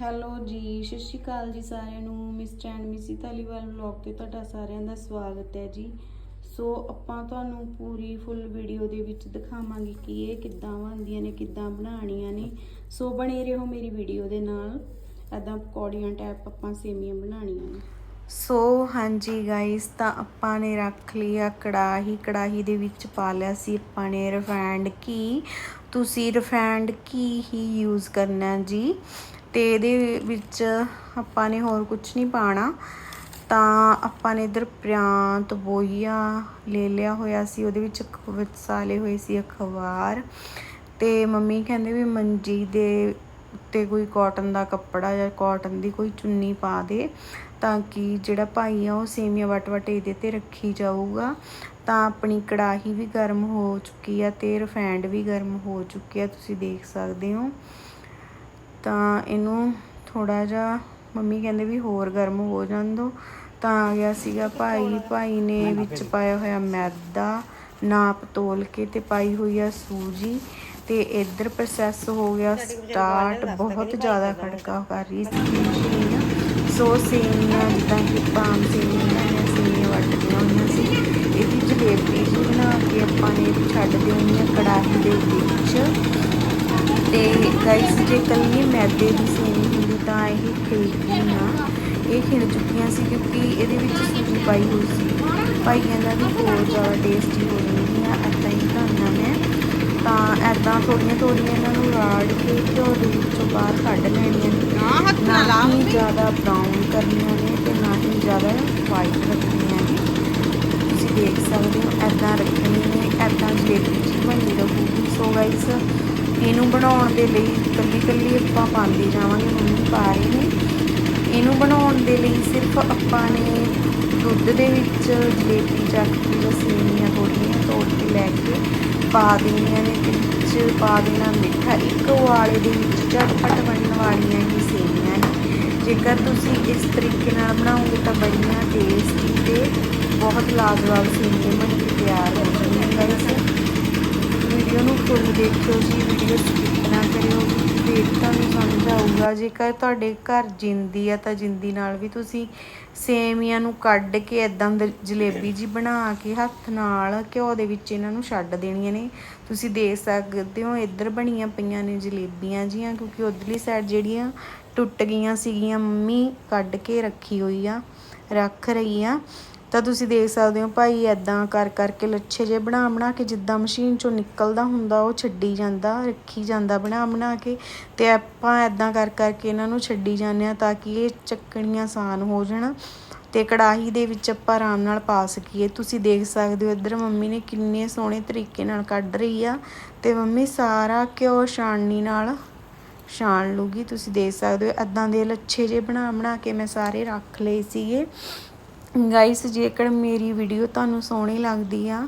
Hello ਜੀ, ਸਤਿ ਸ਼੍ਰੀ ਅਕਾਲ ਜੀ ਸਾਰਿਆਂ ਨੂੰ। Mister and Mrs Dhaliwal vlog ਤੇ ਤੁਹਾਡਾ ਸਾਰਿਆਂ ਦਾ ਸਵਾਗਤ ਹੈ ਜੀ। ਸੋ ਆਪਾਂ ਤੁਹਾਨੂੰ ਪੂਰੀ ਫੁੱਲ ਵੀਡੀਓ ਦੇ ਵਿੱਚ ਦਿਖਾਵਾਂਗੇ ਕਿ ਇਹ ਕਿੱਦਾਂ ਬਣਦੀਆਂ ਨੇ, ਕਿੱਦਾਂ ਬਣਾਉਣੀਆਂ ਨੇ। ਸੋ ਬਣੇ ਰਹੋ ਮੇਰੀ ਵੀਡੀਓ ਦੇ ਨਾਲ। ਐਦਾਂ ਪਕੌੜੀਆਂ ਟਾਈਪ ਆਪਾਂ ਸੇਮੀਆਂ ਬਣਾਉਣੀਆਂ ਨੇ। ਸੋ ਹਾਂਜੀ ਗਾਇਸ ਤਾਂ ਆਪਾਂ ਨੇ ਰੱਖ ਲਿਆ ਕੜਾਹੀ। ਕੜਾਹੀ ਦੇ ਵਿੱਚ ਪਾ ਲਿਆ ਸੀ ਆਪਾਂ ਨੇ ਰਿਫਾਈਂਡ ਘੀ। ਤੁਸੀਂ ਰਿਫਾਈਂਡ ਘੀ ਹੀ ਯੂਜ਼ ਕਰਨਾ ਜੀ। ਤੇ ਇਹਦੇ ਵਿੱਚ ਆਪਾਂ ਨੇ ਹੋਰ ਕੁਝ ਨਹੀਂ ਪਾਣਾ। ਤਾਂ ਆਪਾਂ ਨੇ ਇਧਰ ਪ੍ਰਾਂਤ ਬੋਈਆ ਲੈ ਲਿਆ ਹੋਇਆ ਸੀ। ਉਹਦੇ ਵਿੱਚ ਵਿਚਾਲੇ ਹੋਏ ਸੀ ਅਖਬਾਰ। ਤੇ ਮੰਮੀ ਕਹਿੰਦੇ ਵੀ ਮੰਜੀ ਦੇ ਉੱਤੇ ਕੋਈ ਕਾਟਨ ਦਾ ਕੱਪੜਾ ਜਾਂ ਕਾਟਨ ਦੀ ਕੋਈ ਚੁੰਨੀ ਪਾ ਦੇ ਤਾਂ ਕਿ ਜਿਹੜਾ ਭਾਈ ਆ ਉਹ ਸੇਮੀਆਂ ਵਟ ਵਟ ਇਹਦੇ ਤੇ ਰੱਖੀ ਜਾਊਗਾ। ਤਾਂ ਆਪਣੀ ਕੜਾਹੀ ਵੀ ਗਰਮ ਹੋ ਚੁੱਕੀ ਆ ਤੇ ਰਿਫਾਈਂਡ ਵੀ ਗਰਮ ਹੋ ਚੁੱਕੀ ਆ। ਤੁਸੀਂ ਦੇਖ ਸਕਦੇ ਹੋ। ਤਾਂ ਇਹਨੂੰ ਥੋੜਾ ਜਿਹਾ ਮੰਮੀ ਕਹਿੰਦੇ ਵੀ ਹੋਰ ਗਰਮ ਹੋ ਜਾਣ ਦੋ। ਤਾਂ ਆ ਗਿਆ ਸੀਗਾ ਭਾਈ। ਭਾਈ ਨੇ ਵਿੱਚ ਪਾਇਆ ਹੋਇਆ ਮੈਦਾ, ਨਾਪ ਤੋਲ ਕੇ ਤੇ ਪਾਈ ਹੋਈ ਆ ਸੂਜੀ। ਤੇ ਇੱਧਰ ਪ੍ਰੋਸੈਸ ਹੋ ਗਿਆ ਸਟਾਰਟ ਬਹੁਤ ਜ਼ਿਆਦਾ ਖੜਕਾ ਕਰ ਰਹੀ ਸੀ ਸੋ ਸੇਮੀਆਂ, ਜਿੱਦਾਂ ਕਿ ਪਾਮ ਸੇਮੀਆਂ ਬਣਾਈਆਂ ਸੇਮੀਆਂ ਵੱਟਦੀਆਂ ਹੋਈਆਂ ਸੀ। ਇਹਦੀ ਜਲੇਬੀ ਜੀ ਬਣਾ ਕੇ ਆਪਾਂ ਨੇ ਛੱਡ ਦੇਣੀ ਆ ਕੜਾਹੀ ਦੇ ਵਿੱਚ। ਤੇ ਗਾਈਸ ਜੇ ਕੱਲੀ ਮੈਦੇ ਦੀ ਸੇਮੀ ਹੁੰਦੀ ਤਾਂ ਇਹ ਖਿਲਦੀ ਨਾ। ਇਹ ਖਿਲ ਚੁੱਕੀਆਂ ਸੀ ਕਿਉਂਕਿ ਇਹਦੇ ਵਿੱਚ ਸੂਜੀ ਪਾਈ ਹੋਈ ਸੀ। ਭਾਈ ਕਹਿੰਦਾ ਵੀ ਹੋਰ ਜ਼ਿਆਦਾ ਟੇਸਟੀ ਹੋ ਜਾਣਗੀਆਂ ਐਦਾਂ ਹੀ ਬਣਾਉਣਾ ਮੈਂ। ਤਾਂ ਐਦਾਂ ਥੋੜੀਆਂ ਥੋੜੀਆਂ ਇਹਨਾਂ ਨੂੰ ਰਾੜ ਕੇ ਘਿਓ ਦੇ ਵਿੱਚੋਂ ਬਾਹਰ ਕੱਢ ਲੈਣੀਆਂ ਨੇ। ਨਾ ਹੀ ਜ਼ਿਆਦਾ ਬਰਾਊਨ ਕਰਨੀਆਂ ਨੇ ਤੇ ਨਾ ਹੀ ਜ਼ਿਆਦਾ ਵਾਈਟ ਰੱਖਣੀਆਂ ਨੇ। ਤੁਸੀਂ ਦੇਖ ਸਕਦੇ ਹੋ ਐਦਾਂ ਰੱਖਣੀ ਨੇ ਐਦਾਂ ਜਲੇਬੀ ਜੀ ਬਣੀ ਰਹੂਗੀ। ਸੋ ਗਾਈਸ ਇਹਨੂੰ ਬਣਾਉਣ ਦੇ ਲਈ ਕੱਲੀ ਕੱਲੀ ਆਪਾਂ ਪਾਉਂਦੇ ਜਾਵਾਂਗੇ, ਮੰਮੀ ਪਾ ਰਹੇ ਨੇ। ਇਹਨੂੰ ਬਣਾਉਣ ਦੇ ਲਈ ਸਿਰਫ ਆਪਾਂ ਨੇ ਦੁੱਧ ਦੇ ਵਿੱਚ ਜਲੇਬੀ ਚੱਕ ਕੇ ਜਾਂ ਸੇਮੀਆਂ ਥੋੜ੍ਹੀਆਂ ਤੋੜ ਕੇ ਲੈ ਕੇ ਪਾ ਦੇਣੀਆਂ ਨੇ, ਤੇ ਵਿੱਚ ਪਾ ਦੇਣਾ ਮਿੱਠਾ। ਇੱਕ ਉਵਾਲੇ ਦੇ ਵਿੱਚ ਝਟਪਟ ਬਣਨ ਵਾਲੀਆਂ ਹੀ ਸੇਵੀਆਂ ਨੇ। ਜੇਕਰ ਤੁਸੀਂ ਇਸ ਤਰੀਕੇ ਨਾਲ ਬਣਾਓਗੇ ਤਾਂ ਬੜੀਆਂ ਟੇਸਟੀ ਤੇ ਬਹੁਤ ਲਾਜਵਾਬ ਸੇਮੀਆਂ ਬਣ ਕੇ ਤਿਆਰ ਹੋ ਜਾਣਗੀਆਂ। ਗਾਇਸ ਵੀਡੀਓ ਨੂੰ ਫੁੱਲ ਦੇਖਿਓ ਜੀ ਵੀਡੀਓ ਸਕਿਪ ਨਾ ਕਰਿਓ ਫਿਰ ਤੁਹਾਨੂੰ ਸਮਝ ਜੇਕਰ ਤੁਹਾਡੇ ਘਰ ਜਿੰਦੀ ਆ ਤਾਂ ਜਿੰਦੀ ਨਾਲ ਵੀ ਤੁਸੀਂ ਸੇਮੀਆਂ ਨੂੰ ਕੱਢ ਕੇ ਇਦਾਂ ਜਲੇਬੀ ਜੀ ਬਣਾ ਕੇ ਹੱਥ ਨਾਲ ਘਿਓ ਦੇ ਵਿੱਚ ਇਹਨਾਂ ਨੂੰ ਛੱਡ ਦੇਣੀਆਂ ਨੇ। ਤੁਸੀਂ ਦੇਖ ਸਕਦੇ ਹੋ, ਇੱਧਰ ਬਣੀਆਂ ਪਈਆਂ ਨੇ ਜਲੇਬੀਆਂ ਜੀਆਂ, ਕਿਉਂਕਿ ਉਧਰਲੀ ਸਾਈਡ ਜਿਹੜੀਆਂ ਟੁੱਟ ਗਈਆਂ ਸੀਗੀਆਂ, ਮੰਮੀ ਕੱਢ ਕੇ ਰੱਖੀ ਹੋਈ ਆ, ਰੱਖ ਰਹੀ ਆ। ਤਾਂ ਤੁਸੀਂ ਦੇਖ ਸਕਦੇ ਹੋ ਭਾਈ ਐਦਾਂ ਕਰ ਕਰਕੇ ਲੱਛੇ ਜੇ ਬਣਾ ਬਣਾ ਕੇ ਜਿੱਦਾਂ ਮਸ਼ੀਨ ਚੋਂ ਨਿਕਲਦਾ ਹੁੰਦਾ, ਉਹ ਛੱਡੀ ਜਾਂਦਾ, ਰੱਖੀ ਜਾਂਦਾ ਬਣਾ ਬਣਾ ਕੇ। ਤੇ ਆਪਾਂ ਐਦਾਂ ਕਰ ਕਰਕੇ ਇਹਨਾਂ ਨੂੰ ਛੱਡੀ ਜਾਂਦੇ ਆ ਤਾਂ ਕਿ ਇਹ ਚੱਕਣੀਆਂ ਆਸਾਨ ਹੋ ਜਾਣ। ਤੇ ਕੜਾਹੀ ਦੇ ਵਿੱਚ ਆਪਾਂ ਆਰਾਮ ਨਾਲ ਪਾ ਸਕੀਏ। ਤੁਸੀਂ ਦੇਖ ਸਕਦੇ ਹੋ ਇੱਧਰ ਮੰਮੀ ਨੇ ਕਿੰਨੇ ਸੋਹਣੇ ਤਰੀਕੇ ਨਾਲ ਕੱਢ ਰਹੀ ਆ। ਤੇ ਮੰਮੀ ਸਾਰਾ ਘਿਓ ਛਾਣਨੀ ਨਾਲ ਛਾਣ ਲੂਗੀ। ਤੁਸੀਂ ਦੇਖ ਸਕਦੇ ਹੋ ਐਦਾਂ ਦੇ ਲੱਛੇ ਜੇ ਬਣਾ ਬਣਾ ਕੇ ਮੈਂ ਸਾਰੇ ਰੱਖ ਲਏ ਸੀਗੇ। ਗਾਇਸ, ਜੇਕਰ ਮੇਰੀ ਵੀਡੀਓ ਤੁਹਾਨੂੰ ਸੋਹਣੀ ਲੱਗਦੀ ਆ,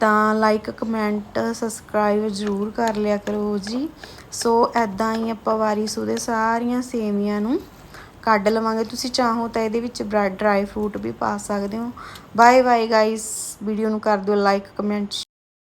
ਤਾਂ ਲਾਈਕ ਕਮੈਂਟ ਸਬਸਕ੍ਰਾਈਬ ਜ਼ਰੂਰ ਕਰ ਲਿਆ ਕਰੋ ਜੀ। ਸੋ ਐਦਾਂ ਹੀ ਆਪਾਂ ਵਾਰੀ ਸੂਦੇ ਸਾਰੀਆਂ ਸੇਵੀਆਂ ਨੂੰ ਕੱਢ ਲਵਾਂਗੇ। ਤੁਸੀਂ ਚਾਹੋ ਤਾਂ ਇਹਦੇ ਵਿੱਚ ਡਰਾਈ ਫਰੂਟ ਵੀ ਪਾ ਸਕਦੇ ਹੋ। ਬਾਏ ਬਾਏ ਗਾਇਸ ਵੀਡੀਓ ਨੂੰ ਕਰ ਦਿਓ ਲਾਈਕ ਕਮੈਂਟ